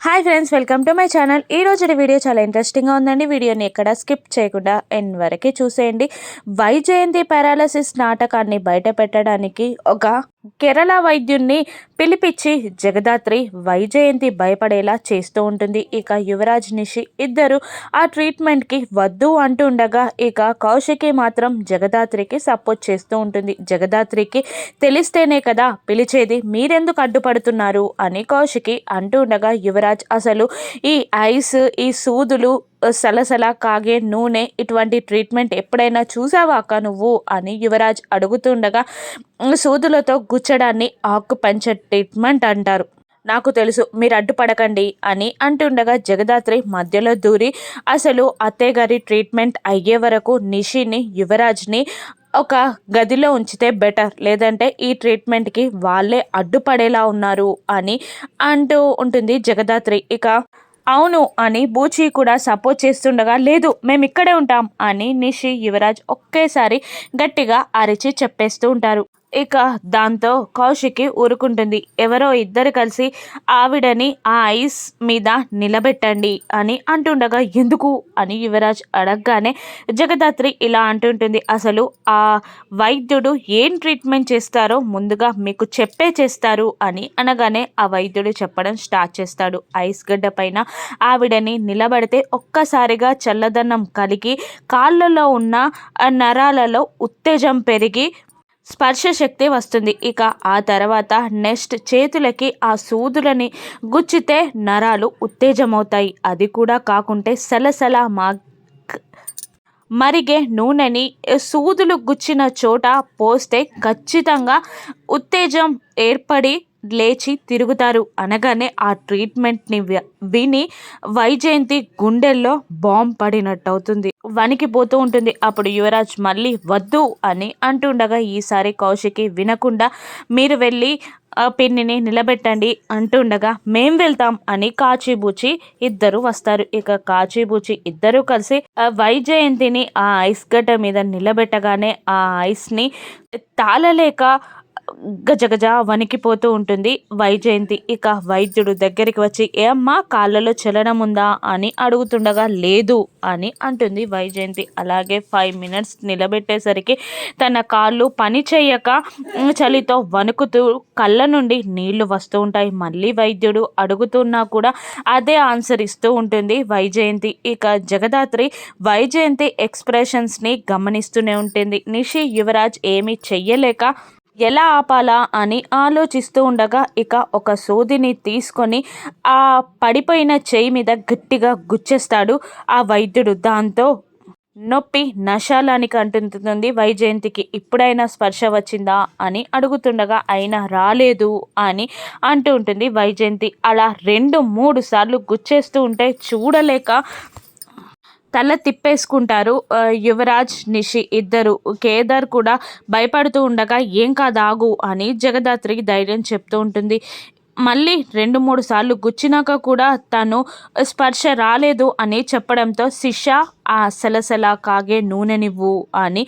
Hi friends welcome to my channel. ఈ రోజు video చాలా ఇంట్రెస్టింగ్గా ఉందండి. వీడియోని ఎక్కడ స్కిప్ చేయకుండా ఎన్ వరకే చూసేయండి. వైజయంతి పారాలసిస్ నాటకాన్ని బయట పెట్టడానికి ఒక కేరళ వైద్యుణ్ణి పిలిపించి జగదాత్రి వైజయంతి భయపడేలా చేస్తూ ఉంటుంది. ఇక యువరాజ్ నిషి ఇద్దరు ఆ ట్రీట్మెంట్కి వద్దు అంటుండగా ఇక కౌశికి మాత్రం జగదాత్రికి సపోర్ట్ చేస్తూ ఉంటుంది. జగదాత్రికి తెలిస్తేనే కదా పిలిచేది మీరెందుకు అడ్డుపడుతున్నారు అని కౌశికి అంటూ ఉండగా యువరాజ్ అసలు ఈ ఐస్ ఈ సూదులు సలసల కాగే నూనె ఇటువంటి ట్రీట్మెంట్ ఎప్పుడైనా చూసావా అక్క నువ్వు? అని యువరాజ్ అడుగుతుండగా సూదులతో గుచ్చడాన్ని ఆకుపంచర్ ట్రీట్మెంట్ అంటారు. నాకు తెలుసు మీరు అడ్డుపడకండి అని అంటుండగా జగదాత్రి మధ్యలో దూరి అసలు అత్తయ్య గారి ట్రీట్మెంట్ అయ్యే వరకు నిషిని యువరాజ్ని ఒక గదిలో ఉంచితే బెటర్. లేదంటే ఈ ట్రీట్మెంట్కి వాళ్ళే అడ్డుపడేలా ఉన్నారు అని అంటూ ఉంటుంది జగదాత్రి. ఇక అవును అని బూచి కూడా సపోర్ట్ చేస్తుండగా లేదు మేము ఇక్కడే ఉంటాం అని నిషి యువరాజ్ ఒకేసారి గట్టిగా అరిచి చెప్పేస్తూ ఉంటారు. ఇక దాంతో కౌశికి ఊరుకుంటుంది. ఎవరో ఇద్దరు కలిసి ఆవిడని ఆ ఐస్ మీద నిలబెట్టండి అని అంటుండగా ఎందుకు? అని యువరాజ్ అడగగానే జగదాత్రి ఇలా అంటుంటుంది. అసలు ఆ వైద్యుడు ఏం ట్రీట్మెంట్ చేస్తారో ముందుగా మీకు చెప్పే చేస్తారు అని అనగానే ఆ వైద్యుడు చెప్పడం స్టార్ట్ చేస్తాడు. ఐస్ గడ్డ పైన ఆవిడని నిలబడితే ఒక్కసారిగా చల్లదనం కలిగి కాళ్ళలో ఉన్న నరాలలో ఉత్తేజం పెరిగి స్పర్శ శక్తి వస్తుంది. ఇక ఆ తర్వాత నెక్స్ట్ చేతులకి ఆ సూదులని గుచ్చితే నరాలు ఉత్తేజమవుతాయి. అది కూడా కాకుంటే సలసల మా మరిగే నూనెని సూదులు గుచ్చిన చోట పోస్తే ఖచ్చితంగా ఉత్తేజం ఏర్పడి లేచి తిరుగుతారు. అనగానే ఆ ట్రీట్మెంట్ని విని వైజయంతి గుండెల్లో బాంబ్ పడినట్టు అవుతుంది వణికిపోతూ ఉంటుంది. అప్పుడు యువరాజ్ మళ్ళీ వద్దు అని అంటుండగా ఈసారి కౌశికి వినకుండా మీరు వెళ్ళి పిన్నిని నిలబెట్టండి అంటుండగా మేం వెళ్తాం అని కాచిబూచి ఇద్దరు వస్తారు. ఇక కాచిబూచి ఇద్దరు కలిసి వైజయంతిని ఆ ఐస్ గడ్డ మీద నిలబెట్టగానే ఆ ఐస్ని తాళలేక గజగజ వణికిపోతూ ఉంటుంది. వైజయంతి ఇక వైద్యుడు దగ్గరికి వచ్చి ఏమ్మా కాళ్ళలో చలనం ఉందా? అని అడుగుతుండగా లేదు అని అంటుంది వైజయంతి. అలాగే ఫైవ్ మినిట్స్ నిలబెట్టేసరికి తన కాళ్ళు పని చేయక చలితో వణుకుతూ కళ్ళ నుండి నీళ్ళు వస్తూ ఉంటాయి. మళ్ళీ వైద్యుడు అడుగుతున్నా కూడా అదే ఆన్సర్ ఇస్తూ ఉంటుంది వైజయంతి. ఇక జగదాత్రి వైజయంతి ఎక్స్ప్రెషన్స్ని గమనిస్తూనే ఉంటుంది. నిషి యువరాజ్ ఏమీ చెయ్యలేక ఎలా ఆపాలా అని ఆలోచిస్తూ ఉండగా ఇక ఒక సోదిని తీసుకొని ఆ పడిపోయిన చేయి మీద గట్టిగా గుచ్చేస్తాడు ఆ వైద్యుడు. దాంతో నొప్పి నశాలానికి అంటుంటుంది వైజయంతికి ఇప్పుడైనా స్పర్శ వచ్చిందా అని అడుగుతుండగా అయినా రాలేదు అని అంటూ ఉంటుంది. వైజయంతి అలా రెండు మూడు సార్లు గుచ్చేస్తూ ఉంటే చూడలేక తల తిప్పేసుకుంటారు. యువరాజ్ నిషి ఇద్దరు. కేదార్ కూడా భయపడుతూ ఉండగా ఏం కాదాగు అని జగదాత్రికి ధైర్యం చెప్తూ ఉంటుంది. మళ్ళీ రెండు మూడు సార్లు గుచ్చినాక కూడా తను స్పర్శ రాలేదు అని చెప్పడంతో శిష్య ఆ సలసల కాగే నూనెనివ్వు అని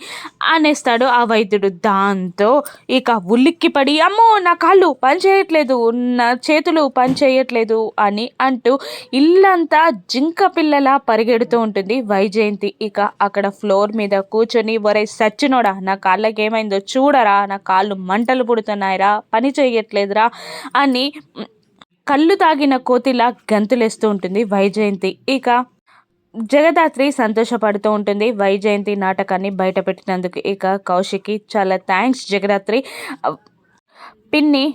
అనేస్తాడు ఆ వైద్యుడు. దాంతో ఇక ఉల్లిక్కి పడి అమ్మో నా కాళ్ళు పని చేయట్లేదు నా చేతులు పని చేయట్లేదు అని అంటూ ఇల్లంతా జింక పిల్లలా పరిగెడుతూ ఉంటుంది వైజయంతి. ఇక అక్కడ ఫ్లోర్ మీద కూర్చొని ఒరే సచ్చినోడా నా కాళ్ళకి ఏమైందో చూడరా నా కాళ్ళు మంటలు పుడుతున్నాయిరా పని చేయట్లేదురా అని కళ్ళు తాగిన కోతిలా గంతులేస్తూ ఉంటుంది వైజయంతి. ఇక జగదాత్రి సంతోషపడుతూ ఉంటుంది. వైజయంతి నాటకాన్ని బయటపెట్టినందుకు ఇక కౌశికి చాలా థ్యాంక్స్ జగదాత్రి. పిన్ని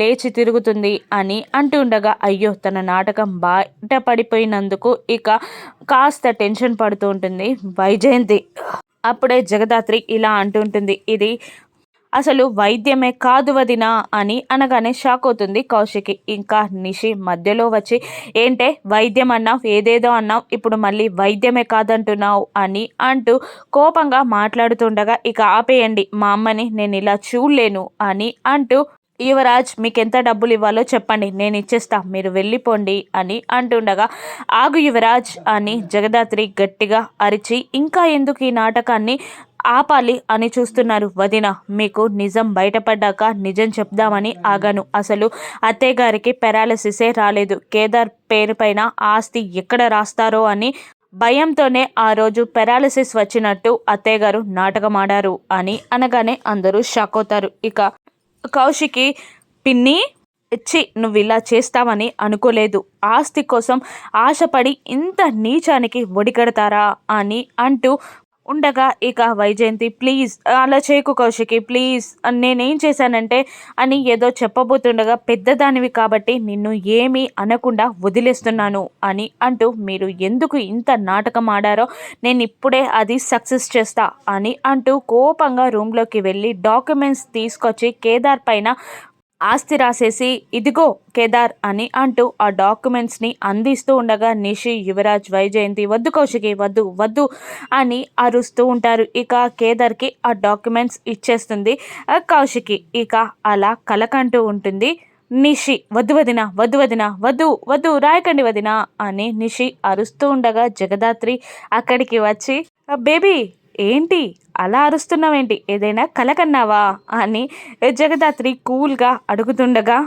లేచి తిరుగుతుంది అని అంటుండగా అయ్యో తన నాటకం బయట పడిపోయినందుకు ఇక కాస్త టెన్షన్ పడుతూ ఉంటుంది వైజయంతి. అప్పుడే జగదాత్రి ఇలా అంటుంటుంది ఇది అసలు వైద్యమే కాదు వదినా అని అనగానే షాక్ అవుతుంది కౌశికి. ఇంకా నిషి మధ్యలో వచ్చి ఏంటే వైద్యం అన్నావు? ఏదేదో అన్నావు? ఇప్పుడు మళ్ళీ వైద్యమే కాదంటున్నావు? అని అంటూ కోపంగా మాట్లాడుతుండగా ఇక ఆపేయండి మా అమ్మని నేను ఇలా చూడలేను అని అంటూ యువరాజ్ మీకు ఎంత డబ్బులు ఇవ్వాలో చెప్పండి నేను ఇచ్చేస్తా మీరు వెళ్ళిపోండి అని అంటుండగా ఆగు యువరాజ్ అని జగదాత్రి గట్టిగా అరిచి ఇంకా ఎందుకు ఈ నాటకాన్ని ఆపాలి అని చూస్తున్నారు. వదిన మీకు నిజం బయటపడ్డాక నిజం చెప్దామని ఆగాను. అసలు అత్తయ్య గారికి పెరాలసిసే రాలేదు. కేదార్ పేరు పైన ఆస్తి ఎక్కడ రాస్తారో అని భయంతోనే ఆ రోజు పెరాలసిస్ వచ్చినట్టు అత్తయ్య గారు నాటకమాడారు అని అనగానే అందరూ షాక్ అవుతారు. ఇక కౌశికి పిన్ని ఇచ్చి నువ్వు ఇలా చేస్తావని అనుకోలేదు. ఆస్తి కోసం ఆశపడి ఇంత నీచానికి ఒడిగడతారా అని అంటూ ఉండగా ఇక వైజయంతి ప్లీజ్ అలా చేయకు కౌశికి ప్లీజ్ నేనేం చేశానంటే అని ఏదో చెప్పబోతుండగా పెద్దదానివి కాబట్టి నిన్ను ఏమీ అనకుండా వదిలేస్తున్నాను అని అంటూ మీరు ఎందుకు ఇంత నాటకం ఆడారో నేను ఇప్పుడే అది సక్సెస్ చేస్తా అని అంటూ కోపంగా రూమ్లోకి వెళ్ళి డాక్యుమెంట్స్ తీసుకొచ్చి కేదార్ పైన ఆస్తి రాసేసి ఇదిగో కేదార్ అని అంటూ ఆ డాక్యుమెంట్స్ని అందిస్తూ ఉండగా నిషి యువరాజ్ వైజయంతి వద్దు కౌశికి వద్దు వద్దు అని అరుస్తూ ఉంటారు. ఇక కేదార్కి ఆ డాక్యుమెంట్స్ ఇచ్చేస్తుంది కౌశికి. ఇక అలా కలకంటూ ఉంటుంది నిషి. వద్దు వదిన వద్దు వదిన వద్దు వద్దు రాయకండి వదిన అని నిషి అరుస్తూ ఉండగా జగదాత్రి అక్కడికి వచ్చి బేబీ ఏంటి? అలా అరుస్తున్నావేంటి? ఏదైనా కలకన్నావా? అని జగదాత్రి కూల్గా అడుగుతుండగా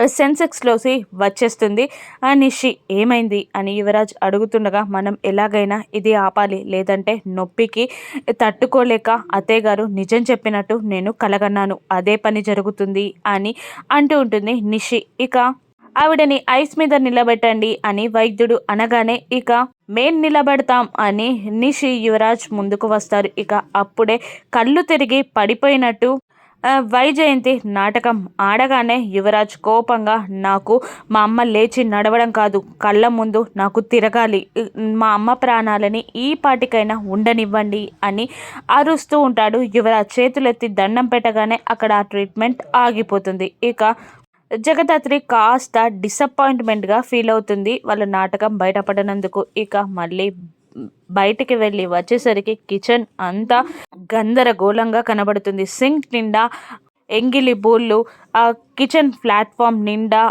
సెన్సెక్స్లోసి వచ్చేస్తుంది. ఆ నిషి ఏమైంది? అని యువరాజ్ అడుగుతుండగా మనం ఎలాగైనా ఇది ఆపాలి. లేదంటే నొప్పికి తట్టుకోలేక అత్తయ్య గారు నిజం చెప్పినట్టు నేను కలగన్నాను. అదే పని జరుగుతుంది అని అంటూ ఉంటుంది నిషి. ఇక ఆవిడని ఐస్ మీద నిలబెట్టండి అని వైద్యుడు అనగానే ఇక మేం నిలబెడతాం అని నిషి యువరాజ్ ముందుకు వస్తారు. ఇక అప్పుడే కళ్ళు తిరిగి పడిపోయినట్టు వైజయంతి నాటకం ఆడగానే యువరాజ్ కోపంగా నాకు మా అమ్మ లేచి నడవడం కాదు కళ్ళ ముందు నాకు తిరగాలి మా అమ్మ ప్రాణాలని ఈ పాటికైనా ఉండనివ్వండి అని అరుస్తూ ఉంటాడు. యువరాజ్ చేతులెత్తి దండం పెట్టగానే అక్కడ ఆ ట్రీట్మెంట్ ఆగిపోతుంది. ఇక జగదాత్రి కాస్త డిసప్పాయింట్మెంట్గా ఫీల్ అవుతుంది. వాళ్ళ నాటకం బయటపడినందుకు. ఇక మళ్ళీ బయటికి వెళ్ళి వచ్చేసరికి కిచెన్ అంతా గందరగోళంగా కనబడుతుంది. సింక్ నిండా ఎంగిలి బోళ్ళు ఆ కిచెన్ ప్లాట్ఫామ్ నిండా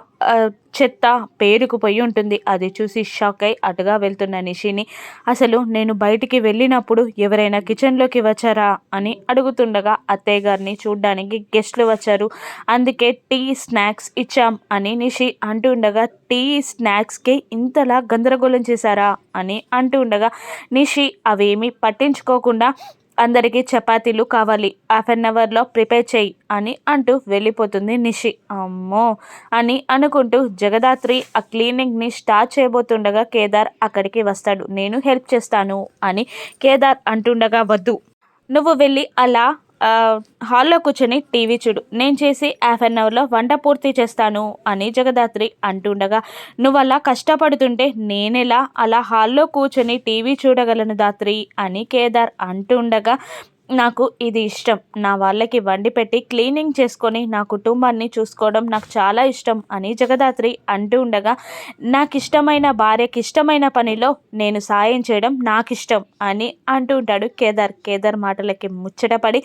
చెత్త పేరుకుపోయి ఉంటుంది. అది చూసి షాక్ అయి అటుగా వెళ్తున్న నిషిని అసలు నేను బయటికి వెళ్ళినప్పుడు ఎవరైనా కిచెన్లోకి వచ్చారా? అని అడుగుతుండగా అత్తయ్య గారిని చూడ్డానికి గెస్ట్లు వచ్చారు. అందుకే టీ స్నాక్స్ ఇచ్చాం అని నిషి అంటుండగా టీ స్నాక్స్కి ఇంతలా గందరగోళం చేశారా? అని అంటూ ఉండగా నిషి అవేమీ పట్టించుకోకుండా అందరికీ చపాతీలు కావాలి. హాఫ్ అన్ అవర్లో ప్రిపేర్ చేయి అని అంటూ వెళ్ళిపోతుంది నిషి. అమ్మో! అని అనుకుంటూ జగదాత్రి ఆ క్లీనింగ్ని స్టార్ట్ చేయబోతుండగా కేదార్ అక్కడికి వస్తాడు. నేను హెల్ప్ చేస్తాను అని కేదార్ అంటుండగా వద్దు. నువ్వు వెళ్ళి అలా హాల్లో కూర్చొని టీవీ చూడు. నేను చేసి హాఫ్ అన్ అవర్లో వంట పూర్తి చేస్తాను అని జగదాత్రి అంటుండగా నువ్వు అలా కష్టపడుతుంటే నేనెలా అలా హాల్లో కూర్చొని టీవీ చూడగలను దాత్రి అని కేదార్ అంటుండగా నాకు ఇది ఇష్టం. నా వాళ్ళకి వండి పెట్టి క్లీనింగ్ చేసుకొని నా కుటుంబాన్ని చూసుకోవడం నాకు చాలా ఇష్టం అని జగదాత్రి అంటూ ఉండగా నాకు ఇష్టమైన భార్యకి ఇష్టమైన పనిలో నేను సాయం చేయడం నాకు ఇష్టం అని అంటూ ఉంటాడు కేదార్. కేదార్ మాటలకి ముచ్చటపడి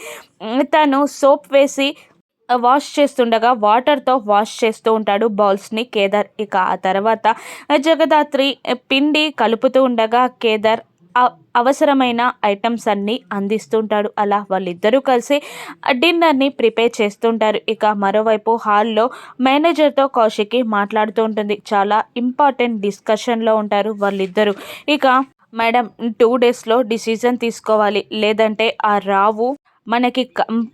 తను సోప్ వేసి వాష్ చేస్తుండగా వాటర్తో వాష్ చేస్తూ ఉంటాడు బౌల్స్ని కేదార్. ఇక ఆ తర్వాత జగదాత్రి పిండి కలుపుతూ ఉండగా కేదార్ అవసరమైన ఐటమ్స్ అన్నీ అందిస్తుంటాడు. అలా వాళ్ళిద్దరూ కలిసి డిన్నర్ని ప్రిపేర్ చేస్తుంటారు. ఇక మరోవైపు హాల్లో మేనేజర్తో కౌశికి మాట్లాడుతూ ఉంటుంది. చాలా ఇంపార్టెంట్ డిస్కషన్లో ఉంటారు వాళ్ళిద్దరూ. ఇక మేడం టూ డేస్లో డిసిజన్ తీసుకోవాలి. లేదంటే ఆ రావు మనకి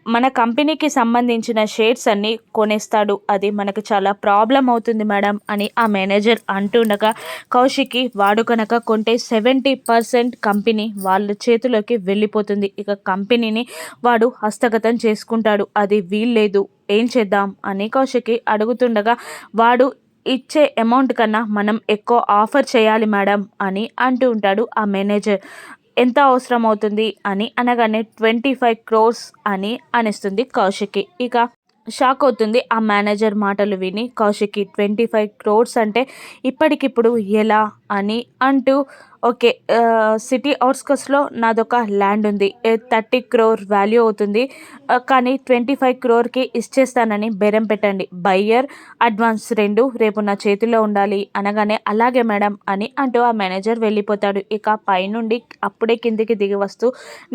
మన కంపెనీకి సంబంధించిన షేర్స్ అన్నీ కొనేస్తాడు. అది మనకు చాలా ప్రాబ్లం అవుతుంది మేడం అని ఆ మేనేజర్ అంటుండగా కౌశికి వాడు కనుక కొంటే సెవెంటీ పర్సెంట్ కంపెనీ వాళ్ళ చేతిలోకి వెళ్ళిపోతుంది. ఇక కంపెనీని వాడు హస్తగతం చేసుకుంటాడు. అది వీల్లేదు. ఏం చేద్దాం? అని కౌశికి అడుగుతుండగా వాడు ఇచ్చే అమౌంట్ కన్నా మనం ఎక్కువ ఆఫర్ చేయాలి మేడం అని అంటూ ఉంటాడు ఆ మేనేజర్. ఎంత అవసరం అవుతుంది అని అనగానే ట్వంటీ ఫైవ్ క్రోర్స్ అని అనిస్తుంది కౌశికి. ఇక షాక్ అవుతుంది ఆ మేనేజర్ మాటలు విని కౌశికి. ట్వంటీ ఫైవ్ క్రోర్స్ అంటే ఇప్పటికిప్పుడు ఎలా అని అంటూ ఓకే సిటీ అవుట్స్కట్స్లో నాదొక ల్యాండ్ ఉంది. థర్టీ క్రోర్ వాల్యూ అవుతుంది. కానీ ట్వంటీ ఫైవ్ క్రోర్కి ఇచ్చేస్తానని బేరం పెట్టండి. బయ్యర్ అడ్వాన్స్ రెండు రేపు నా చేతిలో ఉండాలి అనగానే అలాగే మేడం అని అంటూ ఆ మేనేజర్ వెళ్ళిపోతాడు. ఇక పైనుండి అప్పుడే కిందికి దిగి వస్తూ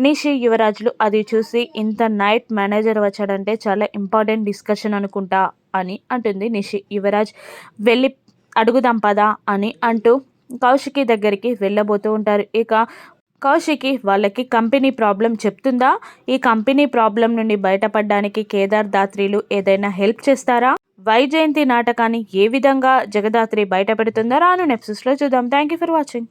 నిషి యువరాజులు అది చూసి ఇంత నైట్ మేనేజర్ వచ్చాడంటే చాలా ఇంపార్టెంట్ డిస్కషన్ అనుకుంటా అని అంటుంది నిషి. యువరాజ్ వెళ్ళి అడుగుదాం పదా అని అంటూ కౌశికి దగ్గరికి వెళ్ళబోతూ ఉంటారు. ఇక కౌశికి వాళ్ళకి కంపెనీ ప్రాబ్లం చెప్తుందా? ఈ కంపెనీ ప్రాబ్లం నుండి బయటపడడానికి కేదార్ దాత్రిలు ఏదైనా హెల్ప్ చేస్తారా? వైజయంతి నాటకాన్ని ఏ విధంగా జగదాత్రి బయటపెడుతుందా రాను నెప్సెస్లో చూద్దాం. Thank you for watching.